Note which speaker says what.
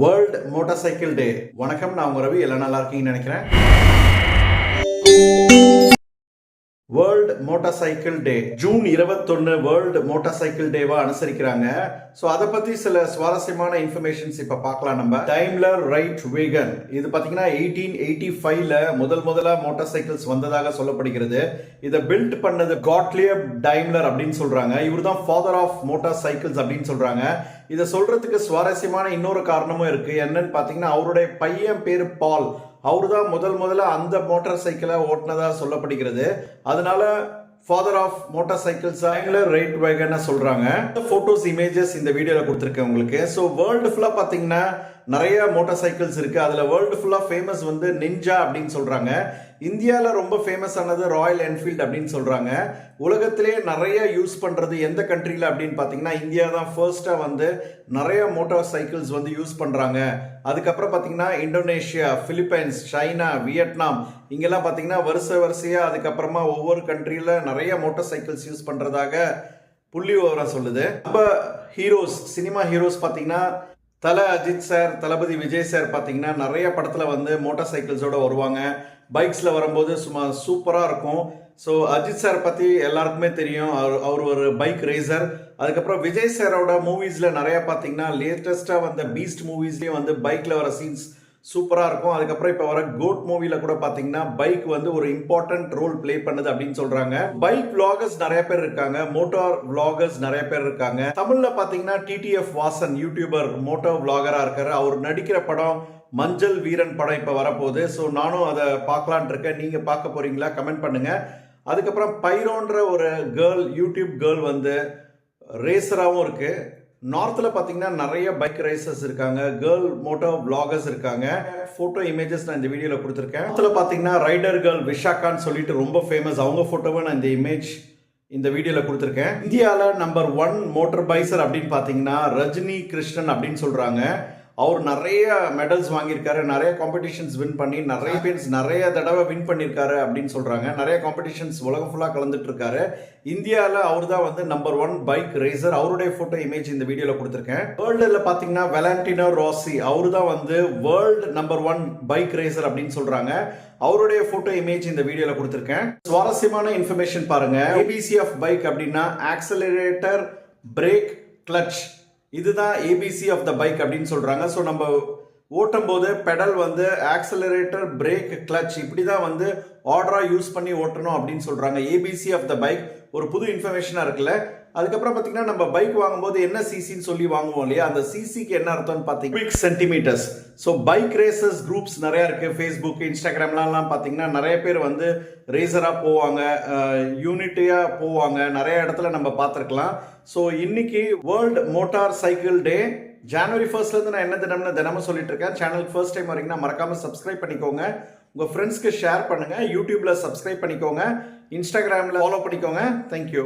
Speaker 1: World motor cycle டே வணக்கம் நான் உங்க ரவி. எல்லாம் நல்லா இருக்கீங்கன்னு நினைக்கிறேன். World motor cycle day June இருபத்தொன்னு வேர்ல்ட் மோட்டார் சைக்கிள் டேவா அனுசரிக்கிறாங்க. ஸோ அதை பத்தி சில சுவாரஸ்யமான இன்ஃபர்மேஷன்ஸ் இப்போ பார்க்கலாம் நம்ம. டைம்லர் ரைட் வேகன் இது பார்த்தீங்கன்னா எயிட்டீன் எயிட்டி ஃபைவ்ல முதல் முதலாக மோட்டார் சைக்கிள்ஸ் வந்ததாக சொல்லப்படுகிறது. இதை பில்ட் பண்ணது காட்லியப் டைம்லர் அப்படின்னு சொல்றாங்க. இவர் தான் ஃபாதர் ஆஃப் மோட்டார் சைக்கிள்ஸ் அப்படின்னு சொல்றாங்க. இதை சொல்றதுக்கு சுவாரஸ்யமான இன்னொரு காரணமும் இருக்கு. என்னன்னு பாத்தீங்கன்னா அவருடைய பையன் பேரு பால். அவர் தான் முதல் முதல்ல அந்த மோட்டார் சைக்கிளை ஓட்டினதா சொல்லப்படுகிறது. அதனால ஃபாதர் ஆஃப் மோட்டார் சைக்கிள்ஸ் ஆங்கிலர் ரைட் வேகன்னு சொல்றாங்க? ஃபோட்டோஸ் இமேஜஸ் இந்த வீடியோவில் கொடுத்துருக்கேன் உங்களுக்கு. ஸோ வேர்ல்டு ஃபுல்லாக பார்த்தீங்கன்னா நிறைய மோட்டார் சைக்கிள்ஸ் இருக்கு. அதுல வேர்ல்டு ஃபுல்லா ஃபேமஸ் வந்து நிஞ்சா அப்படின்னு சொல்றாங்க. இந்தியாவில் ரொம்ப ஃபேமஸ் ஆனது ராயல் என்ஃபீல்டு அப்படின்னு சொல்கிறாங்க உலகத்திலே நிறைய யூஸ் பண்ணுறது எந்த கண்ட்ரியில் அப்படின்னு பார்த்தீங்கன்னா இந்தியா தான் ஃபர்ஸ்ட்டாக வந்து நிறைய மோட்டார் சைக்கிள்ஸ் வந்து யூஸ் பண்ணுறாங்க அதுக்கப்புறம் பார்த்தீங்கன்னா இந்தோனேஷியா ஃபிலிப்பைன்ஸ் சைனா வியட்நாம் இங்கெல்லாம் பார்த்தீங்கன்னா வரிசை வரிசையாக அதுக்கப்புறமா ஒவ்வொரு கண்ட்ரியில் நிறைய மோட்டார் சைக்கிள்ஸ் யூஸ் பண்ணுறதாக புள்ளி விவரம் சொல்லுது. நம்ம ஹீரோஸ் சினிமா ஹீரோஸ் பார்த்தீங்கன்னா தல அஜித் சார் தளபதி விஜய் சார் பார்த்தீங்கன்னா நிறைய படத்தில் வந்து மோட்டார் சைக்கிள்ஸோட வருவாங்க. பைக்ஸில் வரும்போது சும்மா சூப்பராக இருக்கும். ஸோ அஜித் சார் பற்றி எல்லாருக்குமே தெரியும். அவர் அவர் ஒரு பைக் ரேசர் அதுக்கப்புறம் விஜய் சாரோட மூவிஸில் நிறையா பார்த்தீங்கன்னா லேட்டஸ்ட்டாக வந்த பீஸ்ட் மூவிஸ்லேயும் வந்து பைக்கில் வர சீன்ஸ் சூப்பராக இருக்கும். அதுக்கப்புறம் இப்போ வர கோட் மூவியில் கூட பார்த்தீங்கன்னா பைக் வந்து ஒரு இம்பார்ட்டன்ட் ரோல் ப்ளே பண்ணுது அப்படின்னு சொல்றாங்க. பைக் விளாகர்ஸ் நிறைய பேர் இருக்காங்க. மோட்டார் விளாகர்ஸ் நிறைய பேர் இருக்காங்க. தமிழில் பார்த்தீங்கன்னா டிடிஎஃப் வாசன் யூடியூபர் மோட்டார் விளாகராக இருக்காரு. அவர் நடிக்கிற படம் மஞ்சள் வீரன் படம் இப்போ வரப்போகுது. ஸோ நானும் அதை பார்க்கலான் இருக்கேன். நீங்கள் பார்க்க போறீங்களா? கமெண்ட் பண்ணுங்க. அதுக்கப்புறம் பைரோன்ற ஒரு கேர்ள் யூடியூப் கேர்ள் வந்து ரேசராகவும் இருக்குது நார்த்தில் பார்த்தீங்கன்னா நிறைய பைக் ரேசர்ஸ் இருக்காங்க. கேர்ள் மோட்டோ vloggers இருக்காங்க. ஃபோட்டோ இமேஜஸ் நான் இந்த வீடியோவில் கொடுத்துருக்கேன். நார்த்தில் பார்த்தீங்கன்னா ரைடர் கேர்ள் விஷாக்கான்னு சொல்லிட்டு ரொம்ப ஃபேமஸ் அவங்க ஃபோட்டோவை நான் இந்த இமேஜ் இந்த வீடியோவில் கொடுத்துருக்கேன். இந்தியாவில் நம்பர் ஒன் மோட்டர் பைசர் அப்படின்னு பார்த்தீங்கன்னா ரஜினி கிருஷ்ணன் அப்படின்னு சொல்கிறாங்க அவர் நிறைய மெடல்ஸ் வாங்கியிருக்காரு நிறைய காம்படிஷன்ஸ் வின் பண்ணி நிறைய பேர்ஸ் நிறைய தடவை வின் பண்ணியிருக்காரு அப்படின்னு சொல்கிறாங்க நிறைய காம்படிஷன்ஸ் உலகம் ஃபுல்லாக கலந்துட்டு இருக்காரு இந்தியாவில் அவர் தான் வந்து நம்பர் ஒன் பைக் ரேசர் அவருடைய ஃபோட்டோ இமேஜ் இந்த வீடியோவில் கொடுத்துருக்கேன். வேர்ல்டில் பார்த்தீங்கன்னா வெலண்டினோ ராசி அவர் தான் வந்து world number one bike racer அப்படின்னு சொல்கிறாங்க அவருடைய ஃபோட்டோ இமேஜ் இந்த வீடியோவில் கொடுத்துருக்கேன். சுவாரஸ்யமான இன்ஃபர்மேஷன் பாருங்கள் ஏபிசி ஆஃப் பைக் அப்படின்னா ஆக்சலரேட்டர் பிரேக் கிளட்ச் இதுதான் ஏபிசி ஆஃப் த பைக் அப்படின்னு சொல்கிறாங்க ஸோ நம்ம ஓட்டும் போது பெடல் வந்து ஆக்சலரேட்டர் பிரேக் கிளச் இப்படி தான் வந்து ஆர்டராக யூஸ் பண்ணி ஓட்டணும் அப்படின்னு சொல்கிறாங்க ஏபிசி ஆஃப் த பைக் ஒரு புது இன்ஃபர்மேஷனாக இருக்குல்ல. அதுக்கப்புறம் பார்த்தீங்கன்னா நம்ம பைக் வாங்கும்போது என்ன சிசின்னு சொல்லி வாங்குவோம் இல்லையா? அந்த சிசிக்கு என்ன அர்த்தம்னு பார்த்தீங்கன்னா centimetres so bike races groups நிறைய இருக்கு. ஃபேஸ்புக் இன்ஸ்டாகிராம்லாம் பார்த்தீங்கன்னா நிறைய பேர் வந்து ரேசராக போவாங்க யூனிட்டியாக போவாங்க. நிறைய இடத்துல நம்ம பார்த்துருக்கலாம் ஸோ இன்னைக்கு வேர்ல்ட் மோட்டார் சைக்கிள் டே ஜனவரி ஃபர்ஸ்ட்லேருந்து நான் என்ன தினம்னு தினமும் சொல்லிட்டு இருக்கேன். சேனலுக்கு ஃபர்ஸ்ட் டைம் வரீங்கன்னா மறக்காமல் சப்ஸ்கிரைப் பண்ணிக்கோங்க. உங்கள் ஃப்ரெண்ட்ஸ்க்கு ஷேர் பண்ணுங்கள் யூடியூப்பில் சப்ஸ்கிரைப் பண்ணிக்கோங்க. இன்ஸ்டாகிராமில் ஃபாலோ பண்ணிக்கோங்க. தேங்க்யூ